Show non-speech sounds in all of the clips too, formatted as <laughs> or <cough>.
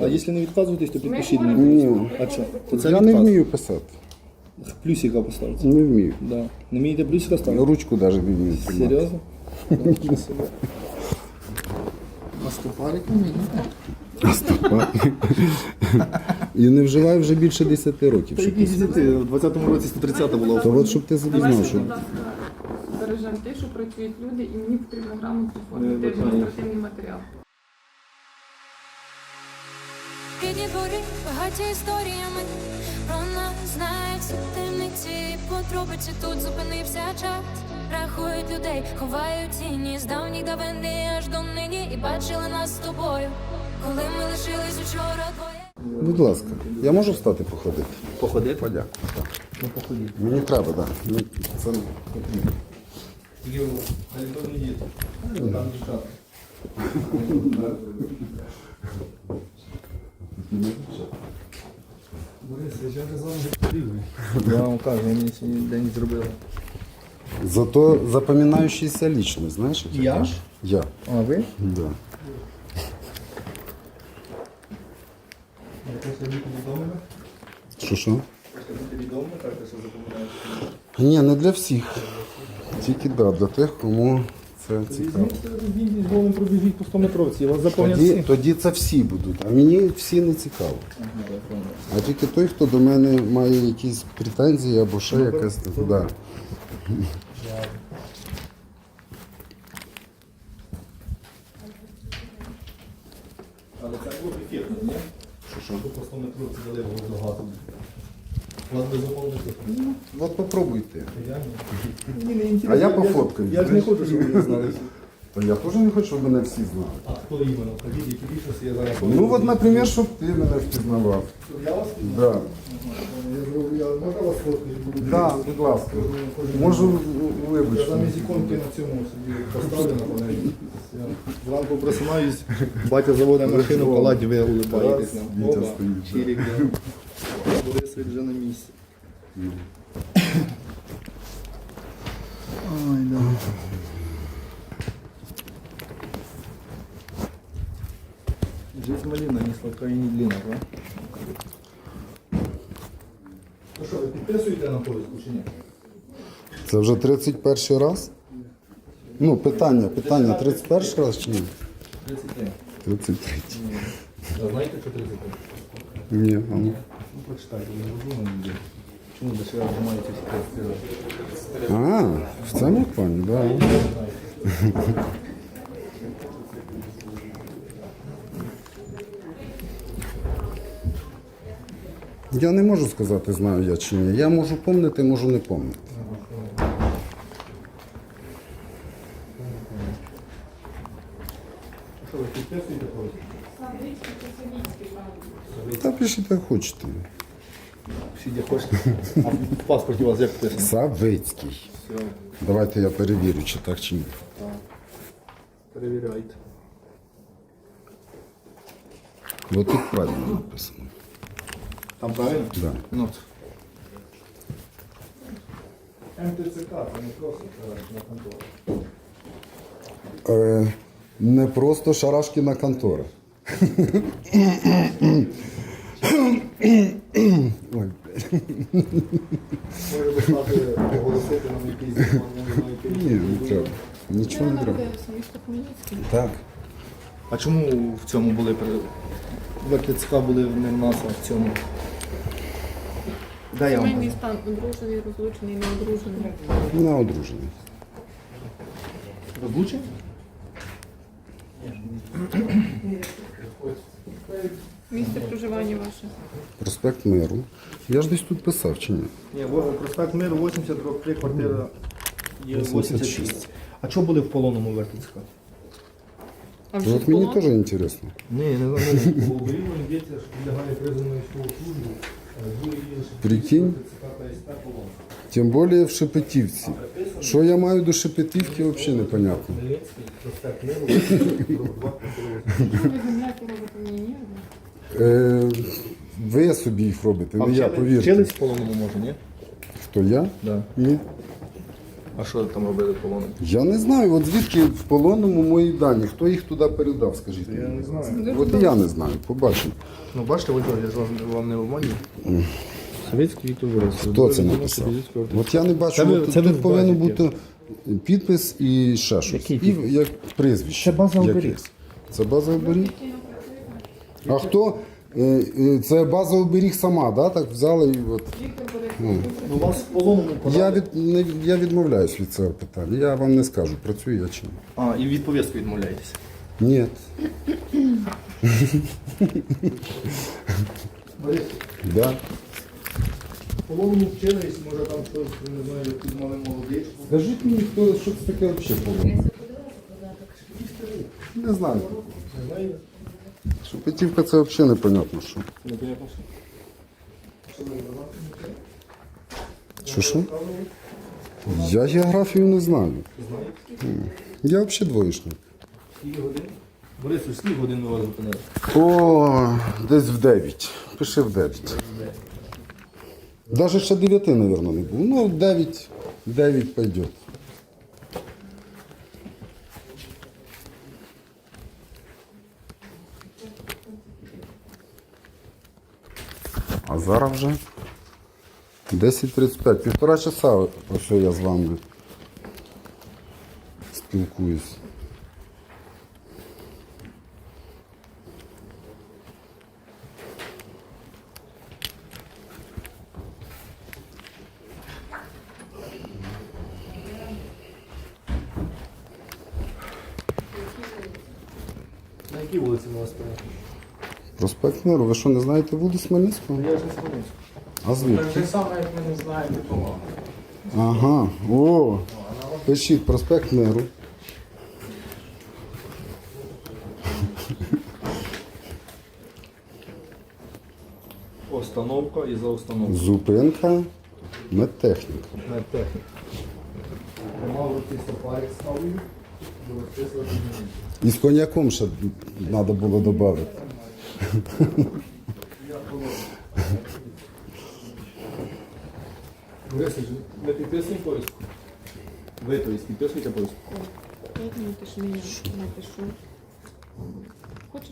А якщо не відказуєтесь, то підпишіть мені. Ні. А що? То це Я не відказ. вмію писати. Плюсика поставити. Не вмію. Да. Не вмієте плюсика ставити? Ручку навіть не вмію. тримати. Серйозно? Наступарик вмієте? І не вживаю вже більше 10 років. Та щоб які писати. 10? У 20-му році 130 було. То от щоб ти знав, що Будь ласка, бережемо те, що працюють люди, і мені потрібно грамотно оформити адміністративний матеріал. Рідні двори багаті історіями про нас знають всі темниці тут зупинився час. Рахують людей, ховають тіні з давніх давини аж до нині і бачили нас з тобою, коли ми лишились учора двоє. Будь ласка, я можу встати походити? Походити? Подякую. Ну, походіть. Мені треба, так. Да. Мені Це не потрібно. Там дівчата. <laughs> Борис, я вже з вами. Я вам кажу, ви мені сьогодні день зробили. Зато запам'ятаючийся лічно, знаєш? як Я? кажуть? Я. А ви? Да. Хочете бути відомими? Що що? Хочете бути відомими, так, що запам'ятаєте? Ні, не для всіх. Тільки да, для тих, кому це цікаво. Візьміть з голим пробіжіть по 100 метровці, вас заповнять Тоді, всі. тоді це всі будуть, а мені всі не цікаво. А тільки той, хто до мене має якісь претензії або ще якась. Да. Але це було б ефірно, ні? Що що? По 100 метровці дали було багато. Вас би заповнити. От попробуйте. Я ні. Мені не інтересно. А я ж- Я ж не хочу, щоб ви знали. То я теж не хочу, щоб мене всі знали. А хто іменно? Ходіть, які більшості я зараз Ну от, наприклад, щоб ти мене впізнавав. Я вас Да. Я вас фоткаю? Да, будь ласка. Можу Я вибачити. замість іконки на цьому собі поставлю на панелі. Я Зранку просинаюсь, батя заводить машину, в палаті ви улибаєтесь нам. Вітя Опа, стоїть, да. Чирик, да. Борисович вже на місці. Ой, да. Жизнь малина, не сладка і не длинна, да? Ну що, ви підписуєте на повістку чи ні? Це вже 31 раз? Ну, питання, питання, 31 раз чи ні? 33. 33. Знаєте, що 33? Ні, а ну. Ну, прочитайте, не розумно ніде. Чому до себе займаєтесь 33? А, в цьому плані, так. Да. Я не можу сказати, знаю я чи ні. Я можу помнити, можу не помнити. Та пишіть, як хочете. Всі де хочете. А в паспорті у вас як написано? Савицький. Все, Давайте я перевірю, чи так чи ні. перевіряйте. Бо тут правильно написано. Там правильно? Да. Ну. МТЦК, це не просто на контору. Е, не просто Шарашкіна контора. Ой, Може би оголосити нам якийсь закон, може на ні, не треба. Нічого не треба. Так. А чому в цьому були при- в РТЦК були не в нас, а в цьому? Дай я вам. Сімейний стан одружений, розлучений, не одружений. Не одружений. Розлучені? Місце проживання ваше. Проспект Миру. Я ж десь тут писав, чи ні? Ні, Во- проспект Миру 80, 3, квартира є 86. 86. А чого були в полоному в РТЦК? А в От мені теж інтересно. Ні, не знаю. Обрівно йдеться, що підлягає призовної службу. Були Прикинь. Тим більше в Шепетівці. Що я маю до Шепетівки, взагалі непонятно. Хмельницький, проспект Миру, дроб 2, квартира 86. Ви земляки робите мені ні? Е, ви собі їх робите, А не я, повірте. Вчились в полоному може, ні? Хто я? Да. Ні. А що там робили полони? Я не знаю, от звідки в полонному мої дані. Хто їх туди передав, скажіть Я мені. не знаю. От і я не знаю, побачимо. Ну бачите, Вольтер, я вам, вам не обманюю. Совєтський Віктор Борисович. Хто це написав? От я не бачу, Це ви- от тут, це ви тут в повинен базі бути підпис і ще щось. Який І підпис? як прізвище. Це база якесь. оберіг. Це база оберіг? А хто? Е, е, Це база оберіг сама, да? так взяли і от. Ну, вас в полоному Я, від, не, я відмовляюсь від цього питання. Я вам не скажу, працюю я чи ні. А, і від повістки відмовляєтеся. Ні. Борис, Да. в полоному вчились, може там щось, не знаю, якісь мали молодий. Скажіть мені, хто що це таке взагалі було? Не знаю. Не знаю. Шепетівка це взагалі непонятно що. Непонятно що. Що? Що? Я географію не знаю. Я взагалі двоєшник. Скільки годин? Борис, скільки годин ми вас зупинили? О, десь в 9. Пиши в 9. Даже ще 9, мабуть, не було. Ну, 9, 9 пойдет. Зараз вже 10.35. Півтора часа ось я з вами спілкуюсь. На якій вулиці ми вас прийняли? Проспект Миру, ви що, не знаєте вулиць Хмельницького? Я ж не спомню. А звідки? Те саме, як ми не знаємо, того. Ага, о, пишіть проспект Миру. Остановка і за остановку. Зупинка медтехніка. Не техніка. Помалу ті сапарик І з коньяком ще треба було додати. Ви підписуєте повістку? Ви, то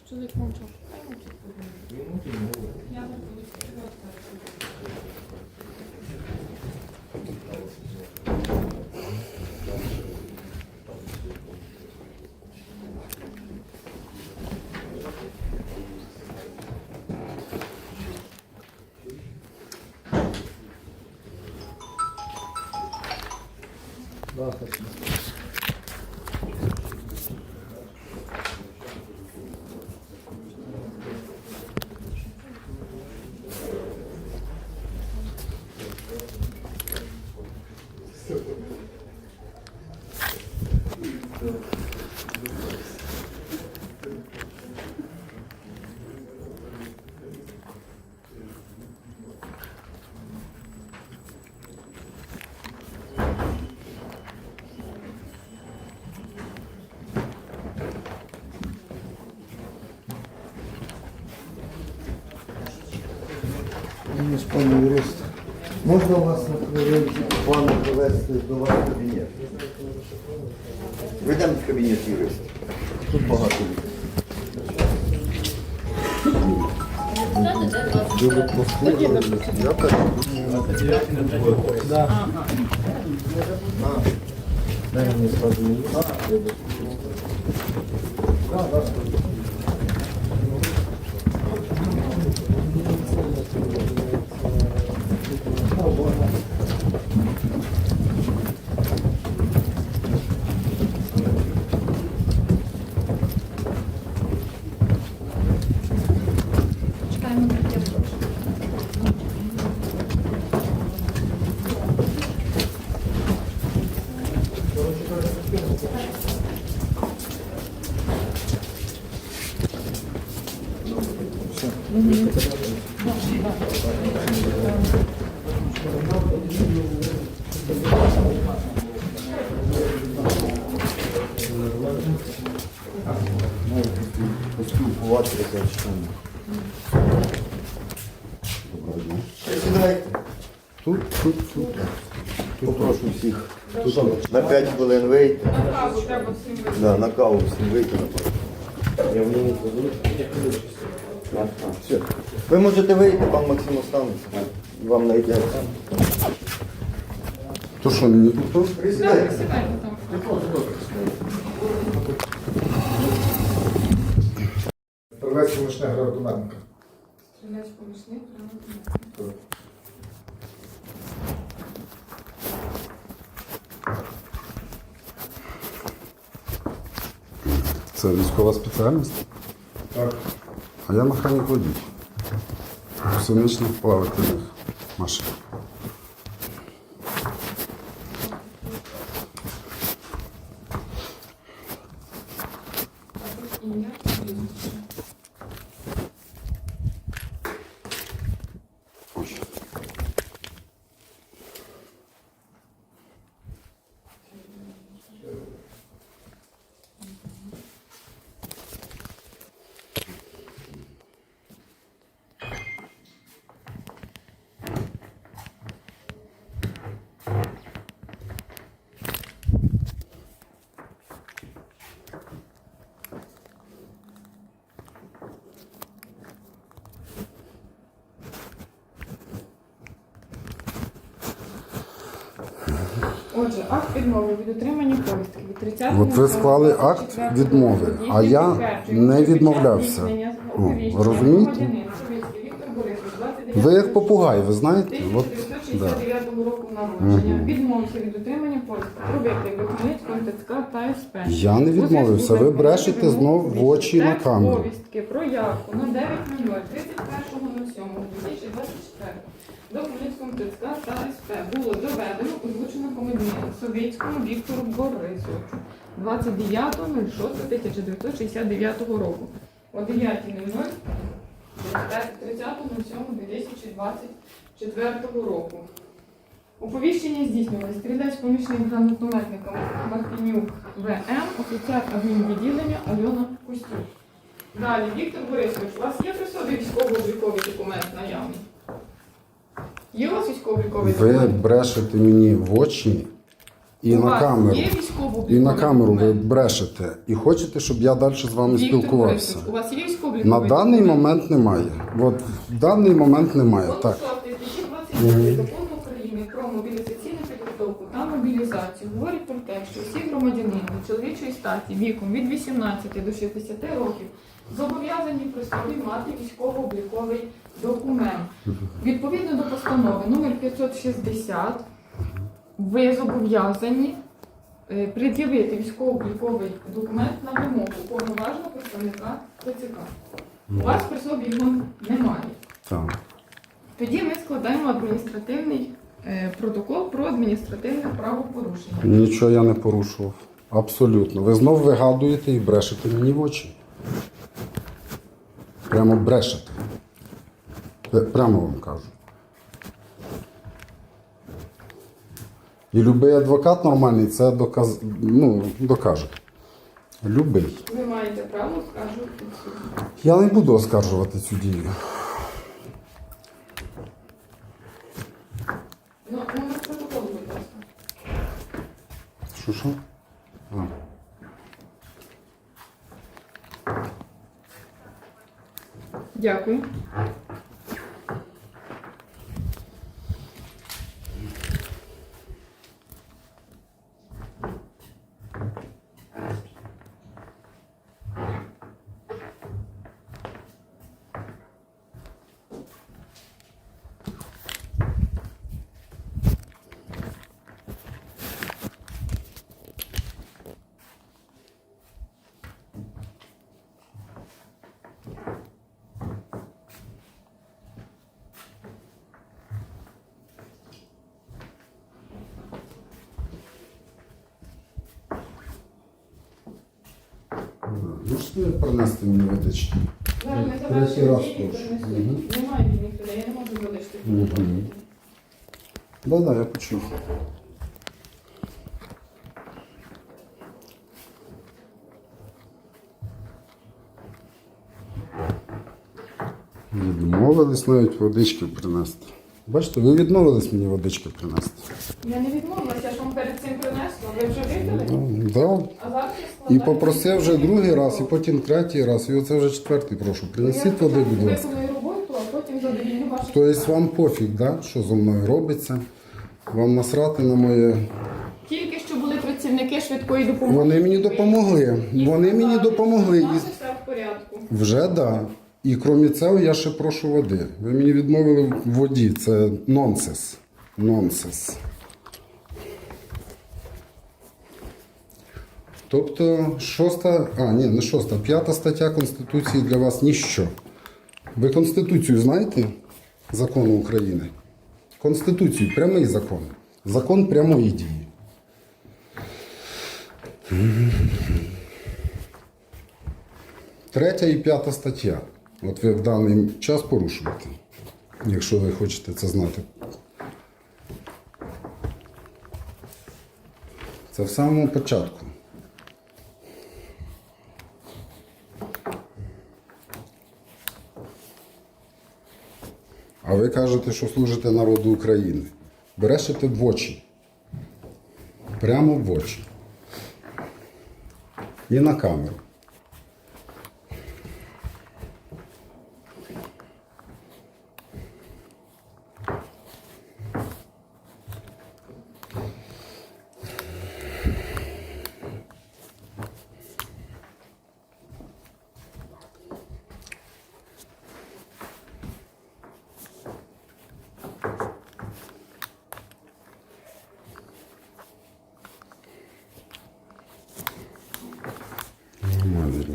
чоловік мовчав. Хай мовчить. Я Пане юрист, можна вас на хвилинку пана довести до вас в кабінет? Вийдемо в кабінет юриста. Тут багато людей. Дуже прослухали. Я так Дай мені сразу мені. Доброго дня. Тут, тут, тут. Попрошу всіх на 5 хвилин вийти. На каву треба всім вийти. Да, на каву всім вийти на Я в Все. Ви можете вийти, пан Максим останеться. Вам знайдеться. То що, мені тут? Присідайте. Сідайте там. Привезти помічне гранатометника. Стріляч помічник, гранатомет. Це військова спеціальність? Так. А я механік водій. Сумічних плавательних машин. А тут ім'я, прізвище. Ой. Отже, акт відмови від отримання повістки від 30 От ви склали акт відмови, а я не відмовлявся. О, ви розумієте? Ви як попугай, ви знаєте? От, да. 1969 року народження. Відмовився від отримання повістки до Хмельницького ТЦК та СП. Я не відмовився, ви брешете знов в очі на Текст камеру. повістки про явку на 9.00 31.07.2024 до Хмельницького ТЦК та СП було доведено озвучено комедієнту Совєтському Віктору Борисовичу 29.06.1969 року о 9.00 30.07.2024 року. Оповіщення здійснювали стрілець помічник гранатометником Мартинюк ВМ, офіцер адмінвідділення Альона Костюк. Далі, Віктор Борисович, у вас є при собі військово-обліковий документ наявний? Є у вас військово-обліковий Ви документ? брешете мені в очі і у на вас камеру. Є військово-обліковий І на камеру ви документ? брешете. І хочете, щоб я далі з вами Віктор спілкувався. Борисович, у вас є військово-обліковий На даний документ? момент немає. От в даний момент немає. Так. 6 статті 22 закону України про мобілізаційну підготовку та мобілізацію говорить про те, що всі громадянини чоловічої статі віком від 18 до 60 років зобов'язані при собі мати військово-обліковий документ. Відповідно до постанови номер 560 ви зобов'язані е, пред'явити військово-обліковий документ на вимогу повноважного представника ТЦК. У вас при собі його немає. так. Тоді ми складаємо адміністративний е, протокол про адміністративне правопорушення. Нічого я не порушував. Абсолютно. Ви знов вигадуєте і брешете мені в очі. Прямо брешете. Прямо вам кажу. І любий адвокат нормальний це доказ... ну, докаже. Любий. Ви маєте право скаржувати в суді. Я не буду оскаржувати цю дію. Ну, номер протоколу, будь ласка. Що що? Дякую. Можете принести мені водички? Зараз ми Третій раз дії, прошу. принесуть. Немає вільних людей, я не можу залишити. Мгм. Да, да, я почув. Відмовились навіть водички принести. Бачите, ви відмовились мені водички принести. Я не відмовилася, я ж вам перед цим принесла. Ви вже випили? Ну, Да. А зараз я І попросив вже другий раз, і потім третій раз, і оце вже четвертий прошу. Принесіть води, будь ласка. Роботу, а потім задовільню ваші Тобто вам пофіг, да, що зі мною робиться? Вам насрати на моє. Тільки що були працівники швидкої допомоги. Вони мені допомогли. Вони мені допомогли. І- все в порядку. Вже да. І крім цього, я ще прошу води. Ви мені відмовили в воді. Це нонсенс. Нонсенс. Тобто шоста, а ні, не шоста, п'ята стаття Конституції для вас ніщо. Ви Конституцію знаєте? Закону України? Конституцію, прямий закон. Закон прямої дії. Третя і п'ята стаття. От ви в даний час порушуєте, якщо ви хочете це знати. Це в самому початку. А ви кажете, що служите народу України. Берешете в очі. Прямо в очі. І на камеру.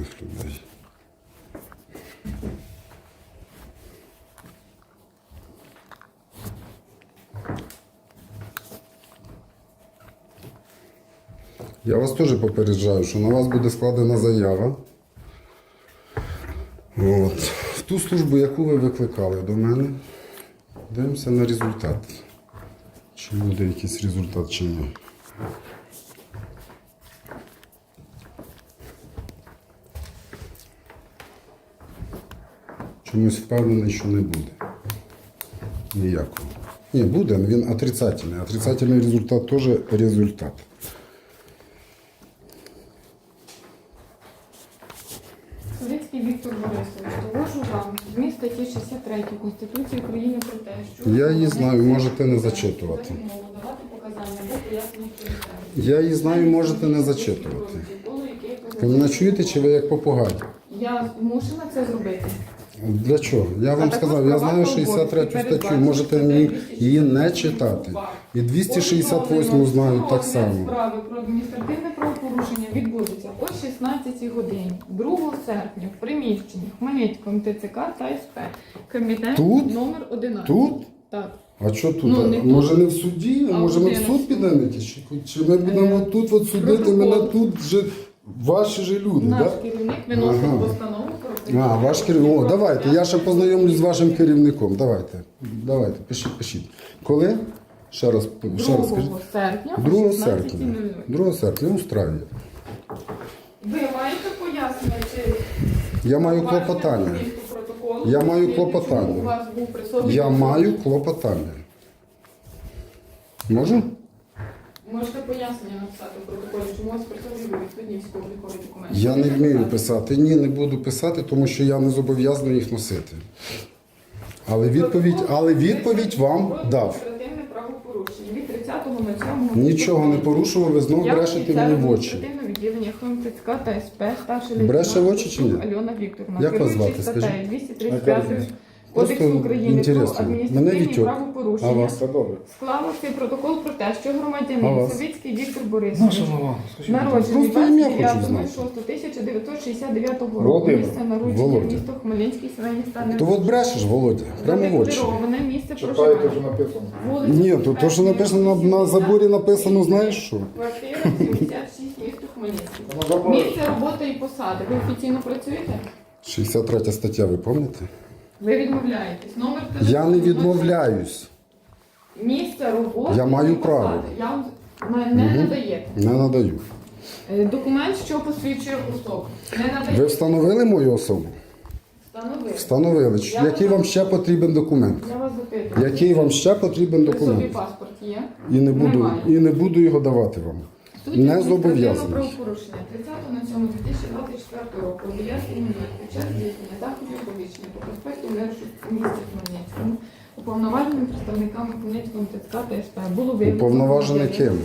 Нормальних людей. Я вас теж попереджаю, що на вас буде складена заява. От. В ту службу, яку ви викликали до мене, дивимося на результат. Чи буде якийсь результат, чи ні. Чомусь впевнений, що не буде. Ніякого. Ні, буде, але він отрицательний. Отрицательний результат теж результат. Совєтський Віктор Борисович, довожу вам зміст статті 63 Конституції України про те, що Я її знаю, можете не зачитувати. Я її знаю, можете не зачитувати. Ви мене чуєте, чи ви як попугай? Я змушена це зробити. Для чого? Я вам сказав, я знаю 63 статтю, можете мені її не читати. І 268 знаю так само. Справи про адміністративне правопорушення відбудеться о 16 годині 2 серпня в приміщенні Хмельницького ТЦК та СП. Кабінет Тут? номер 11. Тут? Так. А що тут? Ну, не тут. може не в суді? А може ми в суд підемо? Чи, чи ми будемо Е, тут от судити протокол. мене тут же ваші же люди, Наш так? керівник виносить Ага. постанову А, ваш керівник. О, давайте, я ще познайомлюсь з вашим керівником. Давайте. Давайте, пишіть, пишіть. Коли? Ще раз, ще раз 2 скажіть. серпня 2 серпня. 2 серпня, устраює. Ви маєте пояснення, чи Я маю клопотання. протокол, Я маю клопотання. У вас був при Я маю клопотання. Можу? Можете пояснення написати в протоколі, чому у вас при собі був військово-обліковий документ. Я не вмію писати. Ні, не буду писати, тому що я не зобов'язаний їх носити. Але відповідь, але відповідь вам дав. адміністративне правопорушення від 30.07. Нічого не порушував, ви знову Я брешете мені в очі. відділення ХМТЦК та СП, старший Бреше в очі чи ні? Альона Вікторовна. Як вас звати, скажіть? 235 Просто Кодексу України про інтересно. Мене адміністративні правопорушення. Вас? Добре. Склала цей протокол про те, що А громадянин вас? Совєтський Віктор Борисович Нашого Народжений Просто ім'я хочу 29.06.1969 року. Володимир. Місце народження Володя. місто Хмельницький, сімейний стан. То от брешеш, Володя, прямо в очі. Задеклароване місце Читаєте, проживання. що написано. Вулиця Ні, то, то що написано на, на заборі написано, знаєш що? Квартира 76, місто Хмельницький. Місце роботи і посади. Ви офіційно працюєте? 63 стаття, ви пам'ятаєте? Ви відмовляєтесь. Номер Я не відмовляюсь, Місце роботи. Я маю і посади. право. Я вам не, не надаєте. не надаю. Е, Документ, що посвідчує особу. Не надаєте. Ви встановили мою особу? Встановили. Встановили. Я Який вам ще потрібен документ? Я вас запитую. Який вам ще потрібен При собі документ? паспорт є? І не буду, Немає. і не буду його давати вам. Суть Не зобов'язаний. правопорушення 30.07.2024 року Біляський момент під час здійснення заходів повічення по проспекту Лершу у місті Хмельницькому уповноваженими представниками Хмельницького ТЦК та СП було виявлено Уповноважений ким?